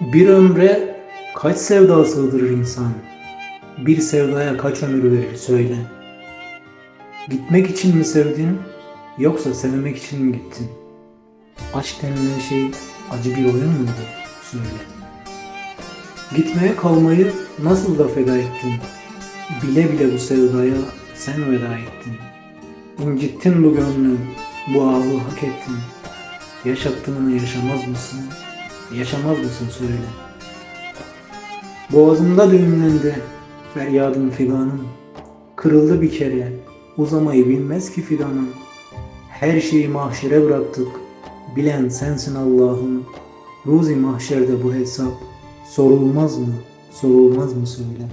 Bir ömre kaç sevda sığdırır insan? Bir sevdaya kaç ömür verir söyle. Gitmek için mi sevdin yoksa sevmek için mi gittin? Aşk denilen şey acı bir oyun muydu? Söyle. Gitmeye kalmayı nasıl da feda ettin? Bile bile bu sevdaya sen veda ettin. İncittin bu gönlü, bu ağlı hak ettin. Yaşattığını yaşamaz mısın? Yaşamaz mısın söyle. Boğazımda düğümlendi feryadım figanım. Kırıldı bir kere, uzamayı bilmez ki fidanım. Her şeyi mahşere bıraktık, bilen sensin Allah'ım. Ruzi mahşerde bu hesap sorulmaz mı, sorulmaz mı söyle.